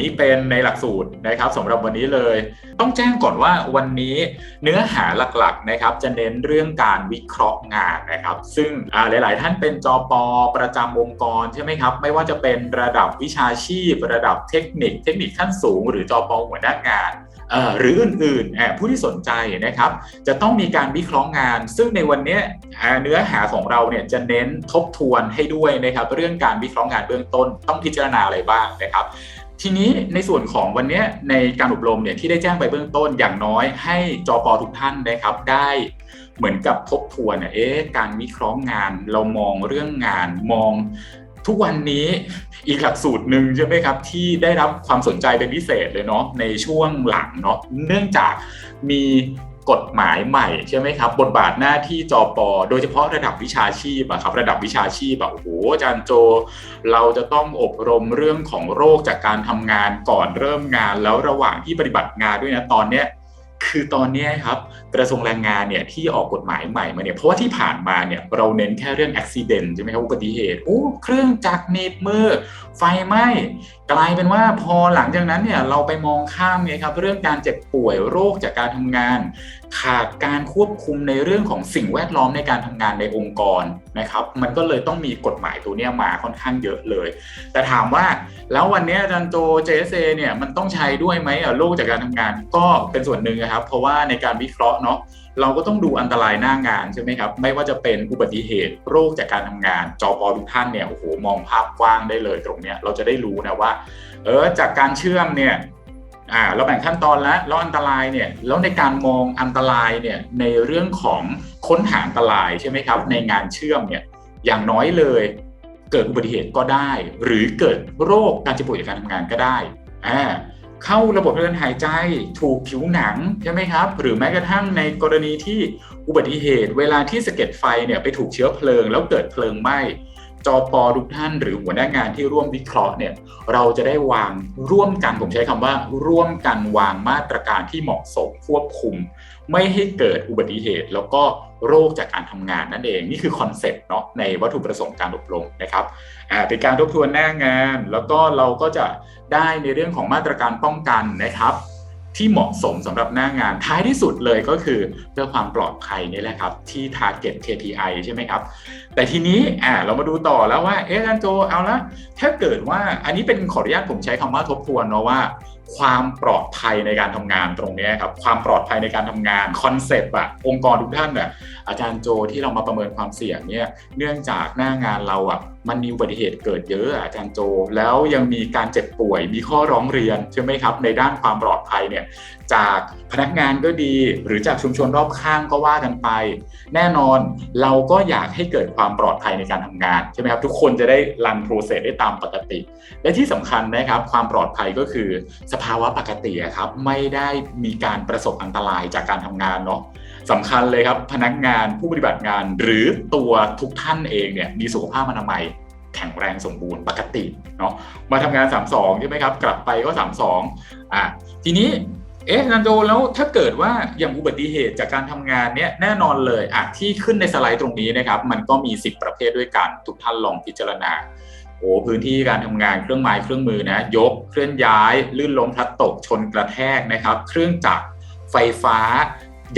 นี่เป็นในหลักสูตรนะครับสำหรับวันนี้เลย ต้องแจ้งก่อนว่าวันนี้เนื้อหาหลักๆนะครับจะเน้นเรื่องการวิเคราะห์งานนะครับ ซึ่งหลาย ๆ ท่านเป็นจอปอประจำองค์กรใช่ไหมครับ ไม่ว่าจะเป็นระดับวิชาชีพ ระดับเทคนิค เทคนิคขั้นสูง หรือจอปอหัวหน้างานหรืออื่นๆผู้ที่สนใจนะครับ จะต้องมีการวิเคราะห์งาน ซึ่งในวันนี้เนื้อหาของเราเนี่ยจะเน้นทบทวนให้ด้วยนะครับ เรื่องการวิเคราะห์งานเบื้องต้นต้องพิจารณาอะไรบ้างนะครับ ทีนี้ในส่วนของวันนี้ในการอบรมเนี่ยที่ได้แจ้งไปเบื้องต้นอย่างน้อยให้จอปอทุกท่านนะครับได้เหมือนกับทบทวนเอ๊ะการวิเคราะห์งานเรามองเรื่องงานมองทุกวันนี้อีกหลักสูตรหนึ่งใช่ไหมครับที่ได้รับความสนใจเป็นพิเศษเลยเนาะในช่วงหลังเนาะเนื่องจากมี กฎหมายใหม่ใช่ไหมครับ บทบาทหน้าที่จอปอโดยเฉพาะระดับวิชาชีพอะครับ ระดับวิชาชีพแบบโอ้โหอาจารย์โจ เราจะต้องอบรมเรื่องของโรคจากการทำงานก่อนเริ่มงานแล้วระหว่างที่ปฏิบัติงานด้วยนะตอนเนี้ย คือตอนนี้ครับกระทรวงแรงงานเนี่ยที่ออกกฎหมายใหม่มาเนี่ยเพราะว่าที่ผ่านมาเนี่ยเราเน้นแค่เรื่องอุบิเหตุใช่ไหมครับอุบัติเหตุโอ้เครื่องจักรเนบมือ ไฟไหม้กลายเป็นว่าพอหลังจากนั้นเนี่ยเราไปมองข้ามเนี่ยครับเรื่องการเจ็บป่วยโรคจากการทำงานขาดการควบคุมในเรื่องของสิ่งแวดล้อมในการทำงานในองค์กรนะครับ มันก็เลยต้องมีกฎหมายตัวนี้มาค่อนข้างเยอะเลย แต่ถามว่าแล้ววันนี้อาจารย์โจ JSA เนี่ยมันต้องใช้ด้วยไหมโรคจากการทำงานก็เป็นส่วนหนึ่งนะครับ เพราะว่าในการวิเคราะห์เนาะเราก็ต้องดูอันตรายหน้างานใช่ไหมครับ ไม่ว่าจะเป็นอุบัติเหตุโรคจากการทำงาน จอปอทุกท่านเนี่ยโอ้โหมองภาพกว้างได้เลยตรงเนี้ยเราจะได้รู้นะว่า เออจากการเชื่อมเนี่ย อ่าเราแบ่งขั้นตอนแล้วแล้วอันตรายเนี่ยแล้วในการมองอันตรายเนี่ยในเรื่องของค้นหาอันตรายใช่ไหมครับ ในงานเชื่อมเนี่ยอย่างน้อยเลยเกิดอุบัติเหตุก็ได้ หรือเกิดโรคการเจ็บป่วยจากการทำงานก็ได้อ่าเข้าระบบทางเดินหายใจถูกผิวหนังใช่ไหมครับ หรือแม้กระทั่งในกรณีที่อุบัติเหตุ เวลาที่สะเก็ดไฟเนี่ยไปถูกเชื้อเพลิง แล้วเกิดเพลิงไหม้ จอปอทุกท่านหรือหัวหน้างานที่ร่วมวิเคราะห์เนี่ยเราจะได้วางร่วมกันผมใช้คำว่า ร่วมกันวางมาตรการที่เหมาะสมควบคุม ไม่ให้เกิดอุบัติเหตุ แล้วก็โรคจากการทำงานนั่นเองนี่คือคอนเซ็ปต์เนาะในวัตถุประสงค์การอบรมนะครับเป็นการทบทวนหน้างาน แล้วก็เราก็จะได้ในเรื่องของมาตรการป้องกันนะครับ ที่เหมาะสมสำหรับหน้างานท้ายที่สุดเลยก็คือเพื่อความปลอดภัยนี่แหละครับ ที่ target KPI ใช่ไหมครับ แต่ทีนี้อ่าเรามาดูต่อแล้วว่าเอ๊ะอาจารย์โจเอาละถ้าเกิดว่าอันนี้เป็นขออนุญาตผมใช้คำว่าทบทวนเนาะว่า ความปลอดภัยในการทำงานตรงนี้ครับความปลอดภัยในการทำงานคอนเซปต์อะองค์กรทุกท่านอะอาจารย์โจที่เรามาประเมินความเสี่ยงเนี่ยเนื่องจากหน้างานเราอะ มันมีอุบัติเหตุเกิดเยอะอาจารย์โจ แล้วยังมีการเจ็บป่วยมีข้อร้องเรียนใช่ไหมครับ ในด้านความปลอดภัยเนี่ยจากพนักงานก็ดี หรือจากชุมชนรอบข้างก็ว่ากันไป แน่นอนเราก็อยากให้เกิดความปลอดภัยในการทำงานใช่ไหมครับทุกคนจะได้รันโปรเซสได้ตามปกติ และที่สำคัญนะครับ ความปลอดภัยก็คือสภาวะปกติครับไม่ได้มีการประสบอันตรายจากการทำงานเนาะ สำคัญเลยครับพนักงานผู้ปฏิบัติงาน หรือตัวทุกท่านเองเนี่ยมีสุขภาพอนามัยแข็งแรงสมบูรณ์ปกติเนาะมาทำงาน 32ใช่ไหมครับ กลับไปก็ 32อะทีนี้เอ๊ะนันโดแล้วถ้าเกิดว่าอย่างอุบัติเหตุจากการทำงานเนี่ยแน่นอนเลยอะที่ขึ้นในสไลด์ตรงนี้นะครับ มันก็มี 10 ประเภทด้วยกันทุกท่านลองพิจารณาโอ้พื้นที่การทำงานเครื่องไม้เครื่องมือนะยกเคลื่อนย้าย ลื่นล้มพลัดตกชนกระแทกนะครับ เครื่องจักรไฟฟ้า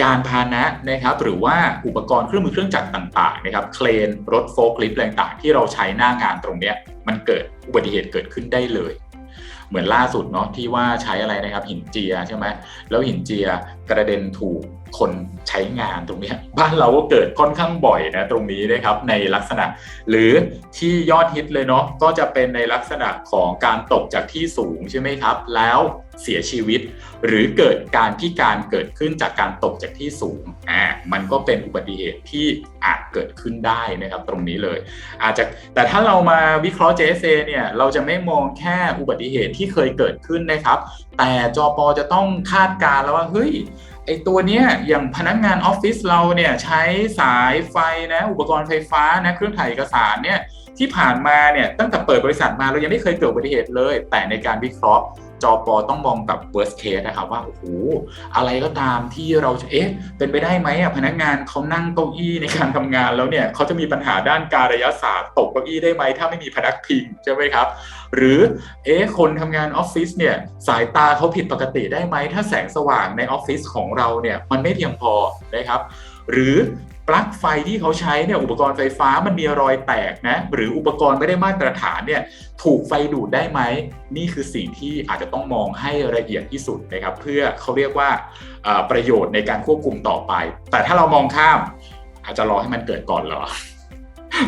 ยานพาหนะนะครับหรือว่าอุปกรณ์เครื่องมือเครื่องจักรต่างๆนะครับเครนรถโฟล์คลิฟต์ต่างๆ ที่เราใช้หน้างานตรงนี้มันเกิดอุบัติเหตุเกิดขึ้นได้เลย เหมือนล่าสุดเนาะที่ว่าใช้อะไรนะครับหินเจียใช่ไหมแล้วหินเจียกระเด็นถูกคนใช้งานตรงนี้บ้านเราก็เกิดค่อนข้างบ่อยนะตรงนี้นะครับในลักษณะ หรือที่ยอดฮิตเลยเนาะก็จะเป็นในลักษณะของการตกจากที่สูงใช่ไหมครับ แล้ว เสียชีวิต หรือเกิดการพิการเกิดขึ้นจากการตกจากที่สูงอ่ามันก็เป็นอุบัติเหตุที่อาจเกิดขึ้นได้นะครับตรงนี้เลย อาจจะแต่ถ้าเรามาวิเคราะห์ JSA เนี่ยเราจะไม่มองแค่อุบัติเหตุที่เคยเกิดขึ้นนะครับ แต่จอปอจะต้องคาดการแล้วว่าเฮ้ยไอตัวเนี้ยอย่างพนักงานออฟฟิศเราเนี่ยใช้สายไฟนะอุปกรณ์ไฟฟ้านะเครื่องถ่ายเอกสารเนี่ยที่ผ่านมาเนี่ยตั้งแต่เปิดบริษัทมาเรายังไม่เคยเกิดอุบัติเหตุเลย แต่ในการวิเคราะห์ จอปอต้องมองแบบ worst case นะครับว่าโอ้โหอะไรก็ตามที่เราเอ๊ะเป็นไปได้ไหมอะพนักงานเขานั่งเก้าอี้ในการทำงานแล้วเนี่ยเขาจะมีปัญหาด้านการระยะศาสตร์ตกเก้าอี้ได้ไหมถ้าไม่มีพนักพิงใช่ไหมครับ หรือเอ๊ะคนทำงานออฟฟิศเนี่ยสายตาเขาผิดปกติได้ไหมถ้าแสงสว่างในออฟฟิศของเราเนี่ยมันไม่เพียงพอนะครับหรือ ปลั๊กไฟที่เขาใช้เนี่ยอุปกรณ์ไฟฟ้ามันมีรอยแตกนะหรืออุปกรณ์ไม่ได้มาตรฐานเนี่ยถูกไฟดูดได้ไหม นี่คือสิ่งที่อาจจะต้องมองให้ละเอียดที่สุดนะครับ เพื่อเขาเรียกว่าประโยชน์ในการควบคุมต่อไป แต่ถ้าเรามองข้ามอาจจะรอให้มันเกิดก่อนเหรอ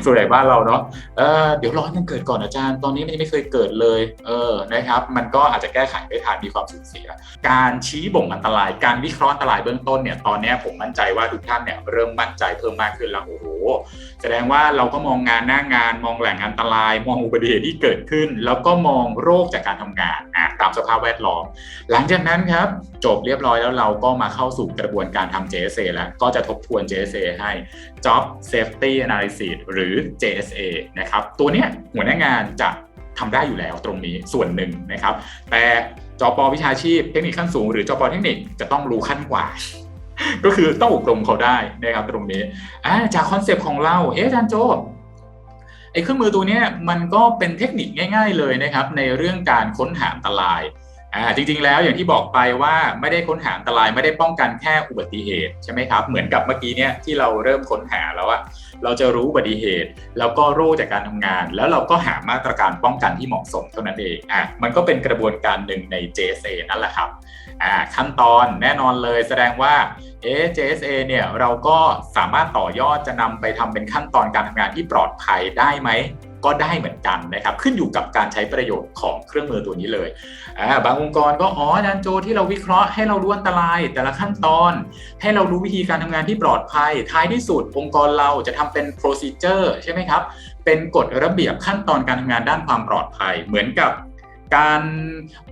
ส่วนใหญ่บ้านเราเนาะเเดี๋ยวรอให้มันเกิดก่อนอาจารย์ ตอนนี้มันยังไม่เคยเกิดเลย เออนะครับ มันก็อาจจะแก้ไขไม่ทันมีความสูญเสีย การชี้บ่งอันตราย การวิเคราะห์อันตรายเบื้องต้นเนี่ยตอนนี้ผมมั่นใจว่าทุกท่านเนี่ยเริ่มมั่นใจเพิ่มมากขึ้นแล้วโอ้โห แสดงว่าเราก็มองงานหน้างาน มองแหล่งอันตราย มองอุบัติเหตุที่เกิดขึ้น แล้วก็มองโรคจากการทำงานตามสภาพแวดล้อม หลังจากนั้นครับ จบเรียบร้อยแล้วเราก็มาเข้าสู่กระบวนการทำ JSA แล้วก็จะทบทวน JSA ให้ Job Safety Analysis หรือ JSA นะครับตัวเนี้ยหัวหน้างานจะทำได้อยู่แล้วตรงนี้ส่วนหนึ่งนะครับ แต่จอปอวิชาชีพเทคนิคขั้นสูงหรือจอปอเทคนิคจะต้องรู้ขั้นกว่า ก็คือต้องอบรมเขาได้นะครับตรงนี้จากคอนเซปต์ของเรา เอ๊ะอาจารย์โจไอ้เครื่องมือตัวนี้มันก็เป็นเทคนิคง่าย ๆ เลยนะครับ ในเรื่องการค้นหาอันตราย อ่าจริงๆแล้วอย่างที่บอกไปว่าไม่ได้ค้นหาอันตรายไม่ได้ป้องกันแค่อุบัติเหตุใช่ไหมครับเหมือนกับเมื่อกี้เนี่ยที่เราเริ่มค้นหาแล้วอะเราจะรู้อุบัติเหตุ แล้วก็โรคจากการทำงาน แล้วเราก็หามาตรการป้องกันที่เหมาะสมเท่านั้นเองอะมันก็เป็นกระบวนการหนึ่งใน JSA นั่นแหละครับอ่าขั้นตอนแน่นอนเลยแสดงว่าเอ JSA เนี่ยเราก็สามารถต่อยอดจะนำไปทำเป็นขั้นตอนการทำงานที่ปลอดภัยได้ไหม ก็ได้เหมือนกันนะครับ ขึ้นอยู่กับการใช้ประโยชน์ของเครื่องมือตัวนี้เลย บางองค์กรก็อ๋ออาจารย์โจที่เราวิเคราะห์ให้เรารู้อันตราย แต่ละขั้นตอน ให้เรารู้วิธีการทำงานที่ปลอดภัย ท้ายที่สุดองค์กรเราจะทำเป็น procedure ใช่ไหมครับ เป็นกฎระเบียบขั้นตอนการทำงานด้านความปลอดภัย เหมือนกับ การ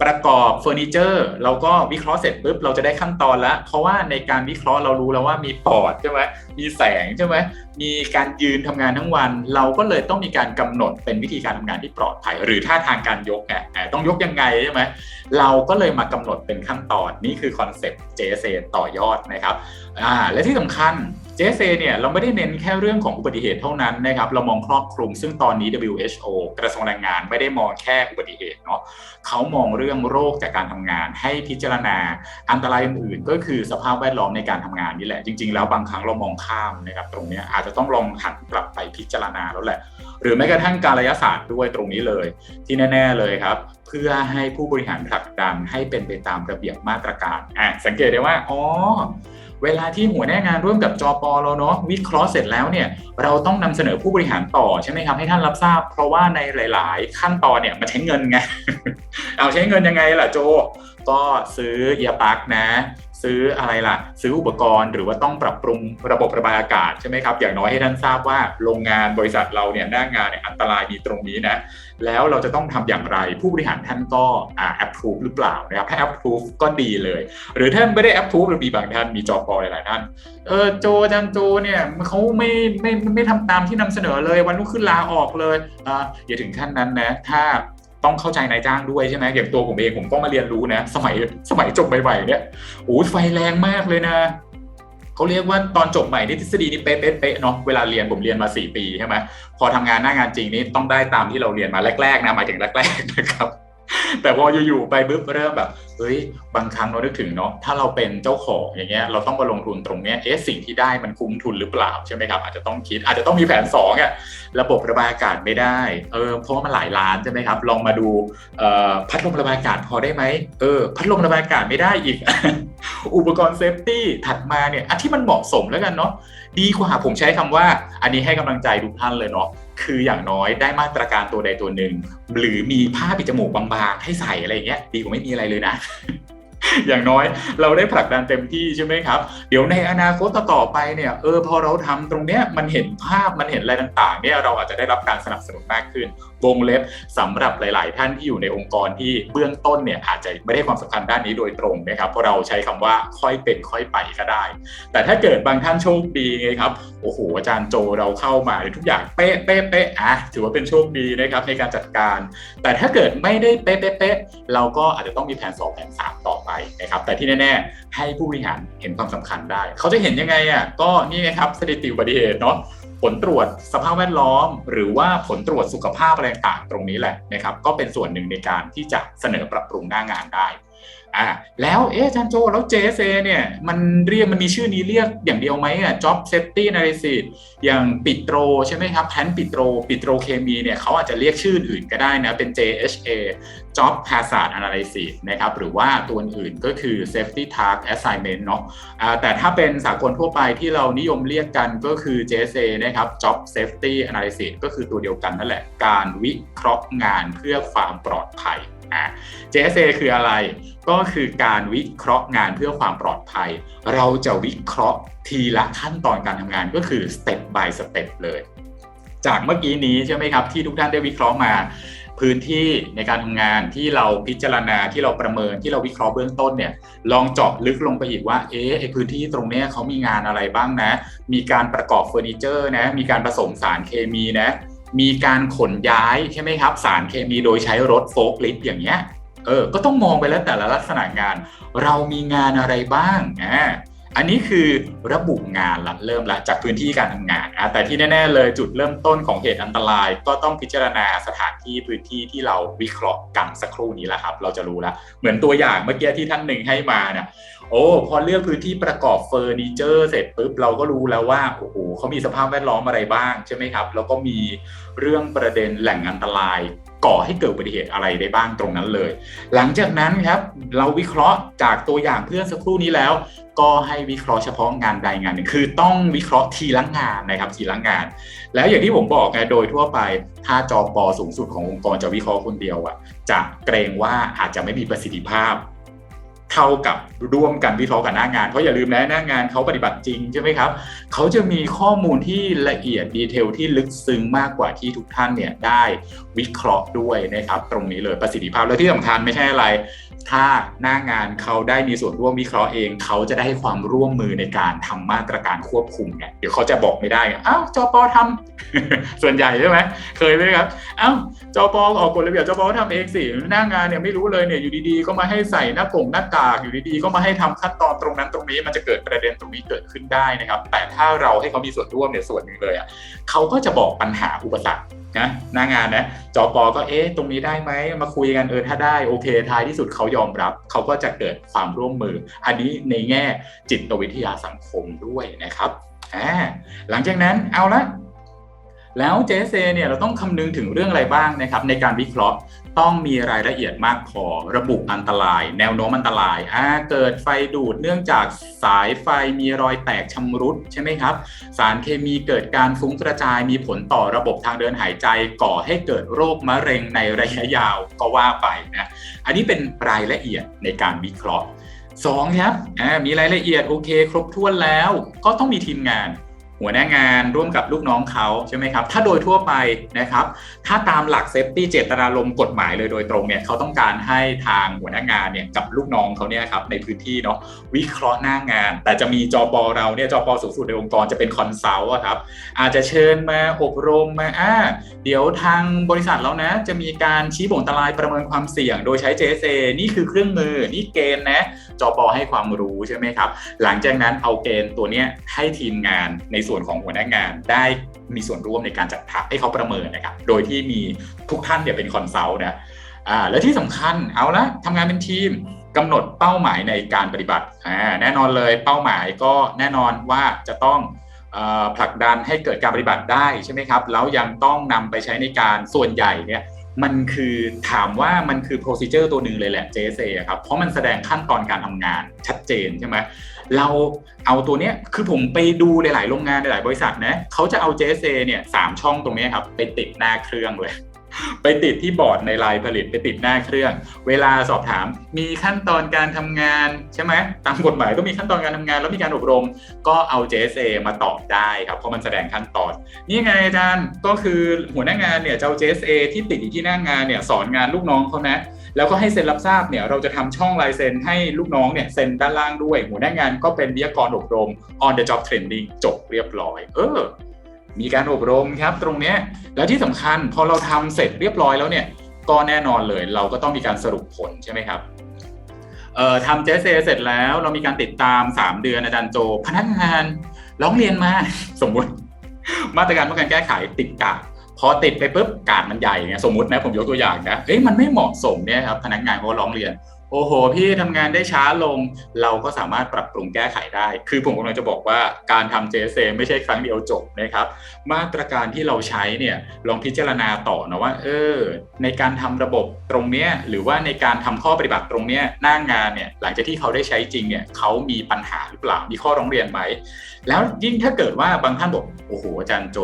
ประกอบเฟอร์นิเจอร์เราก็วิเคราะห์เสร็จปุ๊บเราจะได้ขั้นตอนล้วเพราะว่าในการวิเคราะห์เรารู้แล้วว่ามีปอดใช่ไหมมีแสงใช่ไหมมีการยืนทำงานทั้งวัน เราก็เลยต้องมีการกำหนดเป็นวิธีการทำงานที่ปลอดภัย หรือท่าทางการยกไงต้องยกยังไงใช่ไหมเราก็เลยมากำหนดเป็นขั้นตอนนี่คือคอนเซ็ปต์ JSA ต่อยอดนะครับอ่าและที่สำคัญ JSA เนี่ยเราไม่ได้เน้นแค่เรื่องของอุบัติเหตุเท่านั้นนะครับเรามองครอบคลุมซึ่งตอนนี้ WHO กระทรวงแรงงานไม่ได้มองแค่อุบัติเหตุเนาะเขามองเรื่องโรคจากการทำงาน ให้พิจารณาอันตรายอื่นๆ ก็คือสภาพแวดล้อมในการทำงานนี่แหละ จริง ๆ แล้วบางครั้งเรามองข้ามนะครับตรงนี้อาจจะต้องลองหันกลับไปพิจารณาแล้วแหละ หรือแม้กระทั่งการระยะศาสตร์ด้วยตรงนี้เลย ที่แน่ ๆเลยครับเพื่อให้ผู้บริหารผลักดันให้เป็นไปตามระเบียบมาตรการอะสังเกตได้ว่าอ๋อ เวลาที่หัวหน้างานร่วมกับจอปอเราเนาะวิเคราะห์เสร็จแล้วเนี่ยเราต้องนำเสนอผู้บริหารต่อใช่ไหมครับให้ท่านรับทราบ เพราะว่าในหลาย ๆ ขั้นตอนเนี่ยมันใช้เงินไงเอาใช้เงินยังไงล่ะโจก็ซื้อเอียปักนะ ซื้ออะไรล่ะ ซื้ออุปกรณ์หรือว่าต้องปรับปรุงระบบระบายอากาศใช่ไหมครับ อย่างน้อยให้ท่านทราบว่าโรงงานบริษัทเราเนี่ยหน้างานเนี่ยอันตรายมีตรงนี้นะ แล้วเราจะต้องทำอย่างไรผู้บริหารท่านก็อ่า approve หรือเปล่านะครับถ้า approve ก็ดีเลย หรือท่านไม่ได้ approve หรือมีบางท่านมีจอปอหลายท่านเออโจจันโจเนี่ยเขาไม่ไม่ไม่ทำตามที่นำเสนอเลยวันรุ่งขึ้นลาออกเลยอ่าอย่าถึงขั้นนั้นนะถ้า ต้องเข้าใจนายจ้างด้วยใช่ไหมอย่างตัวผมเองผมก็มาเรียนรู้นะ สมัยสมัยจบใหม่ๆเนี่ยโอ้ไฟแรงมากเลยนะเขาเรียกว่าตอนจบใหม่นี่ทฤษฎีนี่เป๊ะๆเนาะเวลาเรียนผมเรียนมา4ปีใช่ไหมพอทำงานหน้างานจริงนี่ต้องได้ตามที่เราเรียนมาแรกๆนะหมายถึงแรกๆนะครับ แต่พออยู่ๆไปบึ๊บเริ่มแบบเฮ้ยบางครั้งเรานึกถึงเนาะถ้าเราเป็นเจ้าของอย่างเงี้ยเราต้องมาลงทุนตรงเนี้ยเอ๊ะสิ่งที่ได้มันคุ้มทุนหรือเปล่าใช่ไหมครับอาจจะต้องคิดอาจจะต้องมีแผน2อะระบบระบายอากาศไม่ได้เออเพราะว่ามันหลายล้านใช่ไหมครับลองมาดูพัดลมระบายอากาศพอได้ไหมเออพัดลมระบายอากาศไม่ได้อีก อุปกรณ์เซฟตี้ถัดมาเนี่ยอันที่มันเหมาะสมแล้วกันเนาะดีกว่าผมใช้คำว่า อันนี้ให้กำลังใจทุกท่านเลยเนาะ คืออย่างน้อยได้มาตรการตัวใดตัวหนึ่ง หรือมีผ้าปิดจมูกบางๆ ให้ใส่อะไรเงี้ยดีกว่าไม่มีอะไรเลยนะ อย่างน้อยเราได้ผลักดันเต็มที่ใช่ไหมครับ เดี๋ยวในอนาคตต่อไปเนี่ยเออพอเราทำตรงเนี้ยมันเห็นภาพมันเห็นอะไรต่างๆเนี่ยเราอาจจะได้รับการสนับสนุนมากขึ้นวงเล็บสำหรับหลาย ๆ ท่านที่อยู่ในองค์กรที่เบื้องต้นเนี่ยอาจจะไม่ได้ความสำคัญด้านนี้โดยตรงนะครับเพราะเราใช้คำว่าค่อยเป็นค่อยไปก็ได้ แต่ถ้าเกิดบางท่านโชคดีไงครับโอ้โหอาจารย์โจเราเข้ามาทุกอย่างเป๊ะเป๊ะเป๊ะอะถือว่าเป็นโชคดีนะครับในการจัดการ แต่ถ้าเกิดไม่ได้เป๊ะเป๊ะเป๊ะเราก็อาจจะต้องมีแผน 2 แผน 3 ต่อไปนะครับแต่ที่แน่ๆให้ผู้บริหารเห็นความสำคัญได้ เขาจะเห็นยังไงอะก็นี่ไงครับสถิติอุบัติเหตุเนาะ ผลตรวจสภาพแวดล้อม หรือว่าผลตรวจสุขภาพอะไรต่างตรงนี้แหละนะครับ ก็เป็นส่วนหนึ่งในการที่จะเสนอปรับปรุงหน้างานได้ อ่าแล้วเอ๊ะจารย์โจแล้ว JSA เนี่ยมันเรียกมันมีชื่อนี้เรียกอย่างเดียวไหมอะ Job Safety Analysis อย่างปิโตรใช่ไหมครับแพนปิโตรปิโตรเคมีเนี่ยเขาอาจจะเรียกชื่ออื่นก็ได้นะเป็น JHA Job Hazard Analysis นะครับหรือว่าตัวอื่นก็คือ Safety Task Assignment เนาะะแต่ถ้าเป็นสากลทั่วไปที่เรานิยมเรียกกันก็คือ JSA นะครับ Job Safety Analysis ก็คือตัวเดียวกันนั่นแหละ การวิเคราะห์งานเพื่อความปลอดภัย อะ JSA คืออะไร ก็คือการวิเคราะห์งานเพื่อความปลอดภัย เราจะวิเคราะห์ทีละขั้นตอนการทำงานก็คือ step by step เลย จากเมื่อกี้นี้ใช่ไหมครับ ที่ทุกท่านได้วิเคราะห์มาพื้นที่ในการทำงานที่เราพิจารณาที่เราประเมินที่เราวิเคราะห์เบื้องต้นเนี่ยลองเจาะลึกลงไปอีกว่าเอ๊ะไอพื้นที่ตรงเนี้ยเขามีงานอะไรบ้างนะ มีการประกอบเฟอร์นิเจอร์นะมีการผสมสารเคมีนะ มีการขนย้ายใช่ไหมครับ สารเคมีโดยใช้รถโฟล์คลิฟต์อย่างเงี้ยเออก็ต้องมองไปแล้วแต่ละลักษณะงาน เรามีงานอะไรบ้างอ่า อันนี้คือระบุงานละเริ่มละจากพื้นที่การทำงานอะแต่ที่แน่ ๆ เลยจุดเริ่มต้นของเหตุอันตราย ก็ต้องพิจารณาสถานที่พื้นที่ที่เราวิเคราะห์กันสักครู่นี้แหละครับ เราจะรู้แล้วเหมือนตัวอย่างเมื่อกี้ที่ท่านหนึ่งให้มาเนี่ยโอ้พอเลือกพื้นที่ประกอบเฟอร์นิเจอร์เสร็จปุ๊บเราก็รู้แล้วว่าโอ้โหเขามีสภาพแวดล้อมอะไรบ้างใช่ไหมครับ แล้วก็มีเรื่องประเด็นแหล่งอันตราย ก่อให้เกิดอุบัติเหตุอะไรได้บ้างตรงนั้นเลย หลังจากนั้นครับเราวิเคราะห์จากตัวอย่างเพื่อนสักครู่นี้แล้ว ก็ให้วิเคราะห์เฉพาะงานใดงานหนึ่งคือต้องวิเคราะห์ทีละงานนะครับทีละงาน แล้วอย่างที่ผมบอกไงโดยทั่วไปถ้าจอปอสูงสุดขององค์กรจะวิเคราะห์คนเดียวอะจะเกรงว่าอาจจะไม่มีประสิทธิภาพ เท่ากับร่วมกันวิเคราะห์กับหน้างาน เพราะอย่าลืมนะหน้างานเขาปฏิบัติจริงใช่ไหมครับเขาจะมีข้อมูลที่ละเอียดดีเทลที่ลึกซึ้งมากกว่าที่ทุกท่านเนี่ยได้วิเคราะห์ด้วยนะครับตรงนี้เลยประสิทธิภาพและที่สำคัญไม่ใช่อะไร ถ้าหน้างานเขาได้มีส่วนร่วมวิเคราะห์เอง เขาจะได้ให้ความร่วมมือในการทำมาตรการควบคุมไงเดี๋ยวเขาจะบอกไม่ได้อ้าวจอปอทำส่วนใหญ่ใช่ไหมเคยไหมครับอ้าวจอปอออกกฎระเบียบจอปอทำเองสิหน้างานเนี่ยไม่รู้เลยเนี่ยอยู่ดีๆ ก็มาให้ใส่หน้ากงหน้ากากอยู่ดีๆก็มาให้ทำขั้นตอนตรงนั้นตรงนี้มันจะเกิดประเด็นตรงนี้เกิดขึ้นได้นะครับ แต่ถ้าเราให้เขามีส่วนร่วมเนี่ยส่วนหนึ่งเลยอะเขาก็จะบอกปัญหาอุปสรรคนะหน้างานนะจอปอก็เอ๊ะตรงนี้ได้ไหมมาคุยกันเออถ้าได้โอเคท้ายที่สุดเขายอมรับ เขาก็จะเกิดความร่วมมือ อันนี้ในแง่จิตวิทยาสังคมด้วยนะครับอ่าหลังจากนั้นเอาละ แล้ว JSA เนี่ยเราต้องคำนึงถึงเรื่องอะไรบ้างนะครับในการวิเคราะห์ต้องมีรายละเอียดมากพอระบุอันตราย แนวโน้มอันตรายอ่าเกิดไฟดูดเนื่องจากสายไฟมีรอยแตกชำรุดใช่ไหมครับ สารเคมีเกิดการฟุ้งกระจายมีผลต่อระบบทางเดินหายใจก่อให้เกิดโรคมะเร็งในระยะยาวก็ว่าไปนะอันนี้เป็นรายละเอียดในการวิเคราะห์สองครับมีรายละเอียดโอเค ครบถ้วนแล้ว ก็ต้องมีทีมงาน หัวหน้างานร่วมกับลูกน้องเขาใช่ไหมครับ ถ้าโดยทั่วไปนะครับ ถ้าตามหลักเซฟตี้เจตนารมณ์กฎหมายเลยโดยตรงเนี่ยเขาต้องการให้ทางหัวหน้างานเนี่ยกับลูกน้องเขาเนี่ยครับในพื้นที่เนาะวิเคราะห์หน้างาน แต่จะมีจอปอเราเนี่ยจอปอสูงสุดในองค์กรจะเป็นคอนซัลท์ครับอาจจะเชิญมาอบรมมาอ่าเดี๋ยวทางบริษัทเรานะ จะมีการชี้บ่งอันตรายประเมินความเสี่ยง โดยใช้ JSA นี่คือเครื่องมือนี่เกณฑ์นะจอปอให้ความรู้ใช่ไหมครับ หลังจากนั้นเอาเกณฑ์ตัวเนี้ยให้ทีมงานในส่วนของหัวหน้างานได้มีส่วนร่วมในการจัดทัพให้เขาประเมินนะครับ โดยที่มีทุกท่านเนี่ยเป็นคอนซัลท์นะอ่าและที่สำคัญเอาละทำงานเป็นทีมกำหนดเป้าหมายในการปฏิบัติอ่าแน่นอนเลยเป้าหมายก็แน่นอนว่าจะต้องผลักดันให้เกิดการปฏิบัติได้ใช่ไหมครับแล้วยังต้องนำไปใช้ในการส่วนใหญ่เนี่ยมันคือถามว่ามันคือ procedure ตัวหนึ่งเลยแหละ JSA ครับ เพราะมันแสดงขั้นตอนการทำงานชัดเจนใช่ไหม เราเอาตัวเนี้ยคือผมไปดูหลาย ๆ โรงงานหลาย ๆ บริษัทนะเขาจะเอา JSA เนี่ยสามช่องตรงนี้ครับ ไปติดหน้าเครื่องเลย ไปติดที่บอร์ดในไลน์ผลิตไปติดหน้าเครื่อง เวลาสอบถามมีขั้นตอนการทำงานใช่ไหมตามกฎหมายก็มีขั้นตอนการทำงาน แล้วมีการอบรม ก็เอา JSA มาตอบได้ครับเพราะมันแสดงขั้นตอน นี่ไงอาจารย์ก็คือหัวหน้างานเนี่ยจะเอา JSA ที่ติดอยู่ที่หน้างานเนี่ยสอนงานลูกน้องเขานะ แล้วก็ให้เซ็นรับทราบเนี่ยเราจะทำช่องลายเซ็นให้ลูกน้องเนี่ยเซ็นด้านล่างด้วย หัวหน้างานก็เป็นวิทยากรอบรม on the job training จบเรียบร้อย เออ มีการอบรมครับตรงเนี้ยแล้วที่สำคัญพอเราทำเสร็จเรียบร้อยแล้วเนี่ยก็แน่นอนเลย เราก็ต้องมีการสรุปผลใช่ไหมครับเอ่อทำเจสเซเสร็จแล้วเรามีการติดตาม 3 เดือนอาจารย์โจ พนักงานร้องเรียนมา สมมติ มาตรการป้องกันแก้ไขติดกาด พอติดไปปุ๊บกาดมันใหญ่เนี่ยสมมตินะผมยกตัวอย่างนะเอ้ยมันไม่เหมาะสมเนี่ยครับพนักงานเขาร้องเรียน โอ้โห พี่ทำงานได้ช้าลง เราก็สามารถปรับปรุงแก้ไขได้ คือผมกำลังจะบอกว่าการทำ JSA ไม่ใช่ครั้งเดียวจบนะครับ มาตรการที่เราใช้เนี่ยลองพิจารณาต่อนะว่า เออ ในการทำระบบตรงเนี้ยหรือว่าในการทำข้อปฏิบัติตรงเนี้ยหน้างานเนี่ยหลังจากที่เขาได้ใช้จริงเนี่ยเขามีปัญหาหรือเปล่ามีข้อร้องเรียนไหมแล้วยิ่งถ้าเกิดว่าบางท่านบอกโอ้โหอาจารย์โจ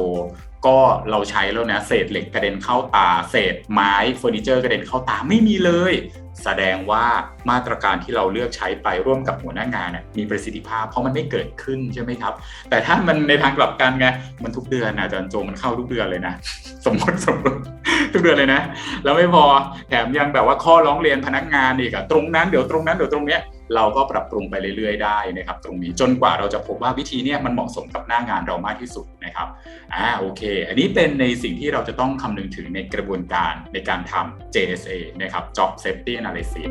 ก็เราใช้แล้วนะเศษเหล็กกระเด็นเข้าตา เศษไม้เฟอร์นิเจอร์กระเด็นเข้าตาไม่มีเลย แสดงว่ามาตรการที่เราเลือกใช้ไปร่วมกับหัวหน้างานมีประสิทธิภาพ เพราะมันไม่เกิดขึ้นใช่ไหมครับ แต่ถ้ามันในทางกลับกันไงมันทุกเดือนนะอาจารย์โจมันเข้าทุกเดือนเลยนะ สมมติสมมติ ทุกเดือนเลยนะ แล้วไม่พอแถมยังแบบว่าข้อร้องเรียนพนักงานอีกอะตรงนั้นเดี๋ยวตรงนั้นเดี๋ยวตรงเนี้ยเราก็ปรับปรุงไปเรื่อยๆได้นะครับ ตรงนี้จนกว่าเราจะพบว่าวิธีเนี้ยมันเหมาะสมกับหน้างานเรามากที่สุดนะครับอ่าโอเค อันนี้เป็นในสิ่งที่เราจะต้องคำนึงถึงในกระบวนการในการทำ JSA นะครับ Job Safety Analysis